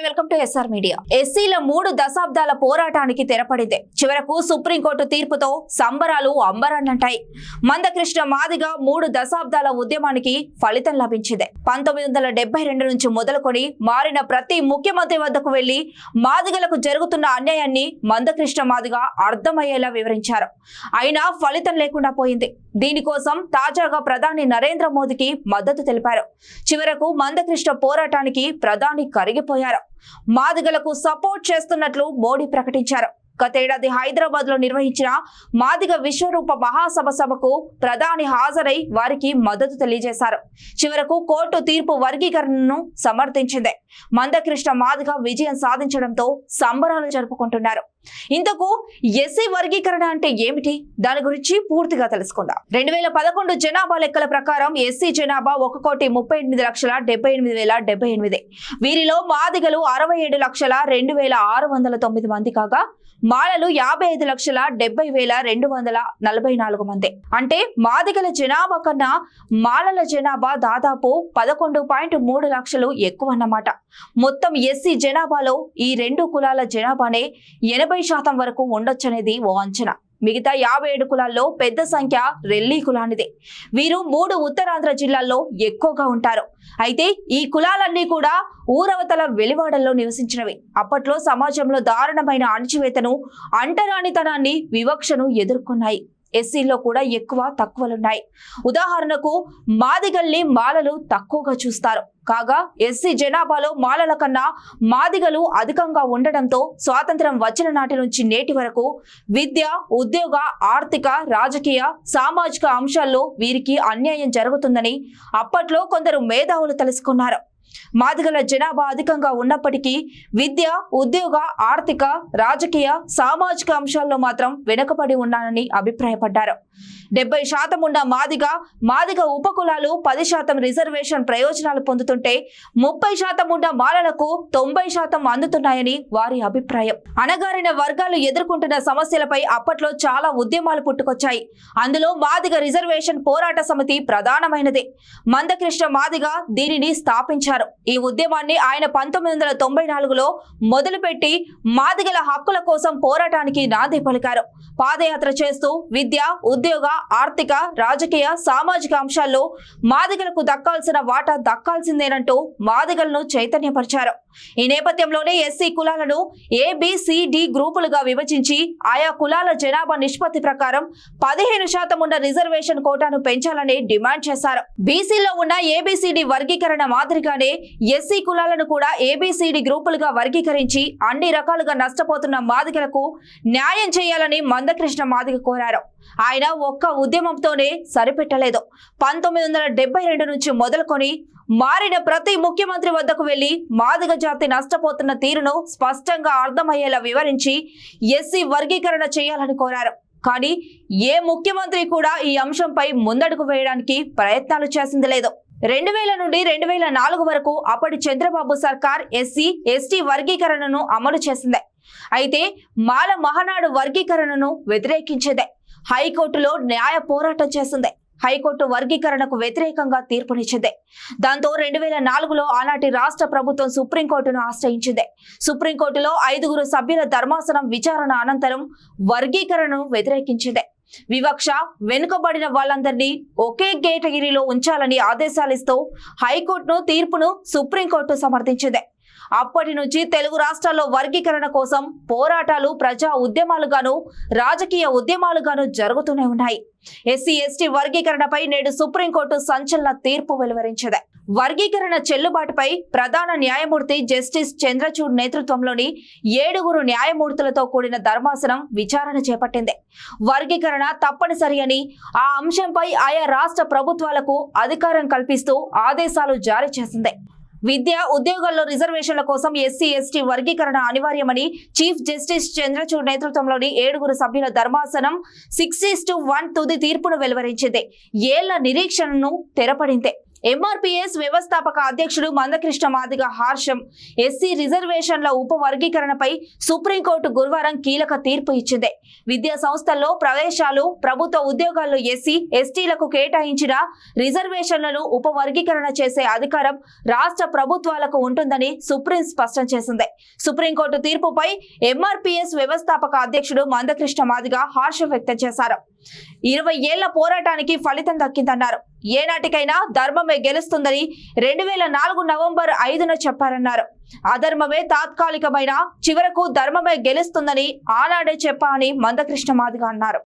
Hi welcome to S R media. ఎస్సీల మూడు దశాబ్దాల పోరాటానికి తెరపడింది. చివరకు సుప్రీంకోర్టు తీర్పుతో సంబరాలు అంబరాన్నంటాయి. మందకృష్ణ మాదిగ మూడు దశాబ్దాల ఉద్యమానికి ఫలితం లభించింది. పంతొమ్మిది వందల రెండు నుంచి మొదలుకొని మారిన ప్రతి ముఖ్యమంత్రి వద్దకు వెళ్ళి మాదిగలకు జరుగుతున్న అన్యాయాన్ని మందకృష్ణ మాదిగ అర్థమయ్యేలా వివరించారు. అయినా ఫలితం లేకుండా పోయింది. దీనికోసం తాజాగా ప్రధాని నరేంద్ర మోదీకి మద్దతు తెలిపారు. చివరకు మందకృష్ణ పోరాటానికి ప్రధాని కరిగిపోయారు. మాదిగలకు సపోర్ట్ చేస్తున్నట్లు మోడీ ప్రకటించారు. గతేడాది హైదరాబాద్లో నిర్వహించిన మాదిగ విశ్వరూప మహాసభ సభకు ప్రధాని హాజరై వారికి మద్దతు తెలియజేశారు. చివరకు కోర్టు తీర్పు వర్గీకరణను సమర్థించింది. మందకృష్ణ మాదిగ విజయం సాధించడంతో సంబరాలు జరుపుకుంటున్నారు. ఇంతకు ఎస్సీ వర్గీకరణ అంటే ఏమిటి? దాని గురించి పూర్తిగా తెలుసుకుందాం. రెండు వేల పదకొండు జనాభా లెక్కల ప్రకారం ఎస్సీ జనాభా ఒక కోటి ముప్పై ఎనిమిది లక్షల డెబ్బై ఎనిమిది వేల డెబ్బై ఎనిమిది. వీరిలో మాదిగలు అరవై ఏడు లక్షల రెండు వేల ఆరు వందల తొమ్మిది మంది కాగా మాలలు యాభై ఐదు లక్షల డెబ్బై వేల రెండు వందల నలభై నాలుగు మంది. అంటే మాదిగల జనాభా కన్నా మాలల జనాభా దాదాపు పదకొండు పాయింట్ మూడు లక్షలు ఎక్కువ అన్నమాట మొత్తం ఎస్సీ జనాభాలో ఈ రెండు కులాల జనాభానే ఎనభై శాతం వరకు ఉండొచ్చనేది ఓ అంచనా. మిగతా యాభై ఏడు కులాల్లో పెద్ద సంఖ్య రెల్లి కులానిదే. వీరు మూడు ఉత్తరాంధ్ర జిల్లాల్లో ఎక్కువగా ఉంటారు. అయితే ఈ కులాలన్నీ కూడా ఊరవతల వెలివాడల్లో నివసించినవి. అప్పట్లో సమాజంలో దారుణమైన అణచివేతను అంటరానితనాన్ని వివక్షను ఎదుర్కొన్నాయి. ఎస్సీలో కూడా ఎక్కువ తక్కువలున్నాయి. ఉదాహరణకు మాదిగల్ని మాలలు తక్కువగా చూస్తారు. కాగా ఎస్సీ జనాభాలో మాలల కన్నా మాదిగలు అధికంగా ఉండడంతో స్వాతంత్రం వచ్చిన నాటి నుంచి నేటి వరకు విద్య ఉద్యోగ ఆర్థిక రాజకీయ సామాజిక అంశాల్లో వీరికి అన్యాయం జరుగుతుందని అప్పట్లో కొందరు మేధావులు తెలుసుకున్నారు. మాదిగల జనాభా అధికంగా ఉన్నప్పటికీ విద్య ఉద్యోగ ఆర్థిక రాజకీయ సామాజిక అంశాల్లో మాత్రం వెనుకబడి ఉన్నానని అభిప్రాయపడ్డారు. డెబ్బై శాతం ఉన్న మాదిగ మాదిగ ఉపకులాలు పది శాతం రిజర్వేషన్ ప్రయోజనాలు పొందుతుంటే ముప్పై శాతం ఉన్న మాలలకు తొంభై శాతం అందుతున్నాయని వారి అభిప్రాయం. అణగారిన వర్గాలు ఎదుర్కొంటున్న సమస్యలపై అప్పట్లో చాలా ఉద్యమాలు పుట్టుకొచ్చాయి. అందులో మాదిగ రిజర్వేషన్ పోరాట సమితి ప్రధానమైనది. మందకృష్ణ మాదిగ దీనిని స్థాపించారు. ఈ ఉద్యమాన్ని ఆయన పంతొమ్మిది వందల తొంభై నాలుగులో మొదలుపెట్టి మాదిగల హక్కుల కోసం పోరాటానికి నాంది పలికారు. పాదయాత్ర చేస్తూ విద్య ఉద్యోగ ఆర్థిక రాజకీయ సామాజిక అంశాల్లో మాదిగలకు దక్కాల్సిన వాటా దక్కాల్సిందేనంటూ మాదిగలను చైతన్యపరిచారు. ఈ నేపథ్యంలోనే ఎస్సీ కులాలను ఏబిసిడి గ్రూపులుగా విభజించి ఆయా కులాల జనాభా నిష్పత్తి ప్రకారం పదిహేను శాతం ఉన్న రిజర్వేషన్ కోటాను పెంచాలని డిమాండ్ చేశారు. బీసీలో ఉన్న ఏబిసిడి వర్గీకరణ మాదిరిగానే ఎస్సీ కులాలను కూడా ఏబీసీడీ గ్రూపులుగా వర్గీకరించి అన్ని రకాలుగా నష్టపోతున్న మాదిగలకు న్యాయం చేయాలని మందకృష్ణ మాదిగ కోరారు. ఆయన ఒక్క ఉద్యమంతోనే సరిపెట్టలేదు. పంతొమ్మిది వందల నుంచి మొదలుకొని మారిన ప్రతి ముఖ్యమంత్రి వద్దకు వెళ్ళి మాదిగ జాతి నష్టపోతున్న తీరును స్పష్టంగా అర్థమయ్యేలా వివరించి ఎస్సీ వర్గీకరణ చేయాలని కోరారు. కానీ ఏ ముఖ్యమంత్రి కూడా ఈ అంశంపై ముందడుగు వేయడానికి ప్రయత్నాలు చేసింది లేదు. రెండు వేల నుండి రెండు వేల నాలుగు వరకు అప్పటి చంద్రబాబు సర్కార్ ఎస్సీ ఎస్టీ వర్గీకరణను అమలు చేసింది. అయితే మాల మహానాడు వర్గీకరణను వ్యతిరేకించేదే. హైకోర్టులో న్యాయ పోరాటం చేసింది. హైకోర్టు వర్గీకరణకు వ్యతిరేకంగా తీర్పునిచ్చింది. దాంతో రెండు వేల నాలుగులో ఆనాటి రాష్ట్ర ప్రభుత్వం సుప్రీంకోర్టును ఆశ్రయించింది. సుప్రీంకోర్టులో ఐదుగురు సభ్యుల ధర్మాసనం విచారణ అనంతరం వర్గీకరణను వ్యతిరేకించింది. వివక్ష వెనుకబడిన వాళ్ళందరినీ ఒకే కేటగిరీలో ఉంచాలని ఆదేశాలిస్తూ హైకోర్టును తీర్పును సుప్రీంకోర్టు సమర్థించింది. అప్పటి నుంచి తెలుగు రాష్ట్రాల్లో వర్గీకరణ కోసం పోరాటాలు ప్రజా ఉద్యమాలుగాను రాజకీయ ఉద్యమాలుగాను జరుగుతూనే ఉన్నాయి. ఎస్సీ ఎస్టీ వర్గీకరణపై నేడు సుప్రీంకోర్టు సంచలన తీర్పు వెలువరించింది. వర్గీకరణ చెల్లుబాటుపై ప్రధాన న్యాయమూర్తి జస్టిస్ చంద్రచూడ్ నేతృత్వంలోని ఏడుగురు న్యాయమూర్తులతో కూడిన ధర్మాసనం విచారణ చేపట్టింది. వర్గీకరణ తప్పనిసరి అని ఆ అంశంపై ఆయా రాష్ట్ర ప్రభుత్వాలకు అధికారం కల్పిస్తూ ఆదేశాలు జారీ చేసింది. విద్య ఉద్యోగాల్లో రిజర్వేషన్ల కోసం ఎస్సీ ఎస్టీ వర్గీకరణ అనివార్యమని చీఫ్ జస్టిస్ చంద్రచూడ్ నేతృత్వంలోని ఏడుగురు సభ్యుల ధర్మాసనం సిక్స్ టు వన్ తుది తీర్పును వెలువరించింది. ఏళ్ళ నిరీక్షణను తెరపడింది. ఎంఆర్పీఎస్ వ్యవస్థాపక అధ్యక్షుడు మందకృష్ణ మాదిగ హార్షం. ఎస్సీ రిజర్వేషన్ల ఉపవర్గీకరణపై సుప్రీంకోర్టు గురువారం కీలక తీర్పు ఇచ్చింది. విద్యా సంస్థల్లో ప్రవేశాలు ప్రభుత్వ ఉద్యోగాల్లో ఎస్సీ ఎస్టీలకు కేటాయించిన రిజర్వేషన్లను ఉపవర్గీకరణ చేసే అధికారం రాష్ట్ర ప్రభుత్వాలకు ఉంటుందని సుప్రీం స్పష్టం చేసింది. సుప్రీంకోర్టు తీర్పుపై ఎంఆర్పీఎస్ వ్యవస్థాపక అధ్యక్షుడు మందకృష్ణ మాదిగ హర్షం వ్యక్తం చేశారు. ఇరవై ఏళ్ళ పోరాటానికి ఫలితం దక్కిందన్నారు. ఏనాటికైనా ధర్మమే గెలుస్తుందని రెండు వేల నాలుగు నవంబర్ ఐదున చెప్పారన్నారు. అధర్మమే తాత్కాలికమైన చివరకు ధర్మమే గెలుస్తుందని ఆనాడే చెప్పా అని మందకృష్ణ మాదిగా అన్నారు.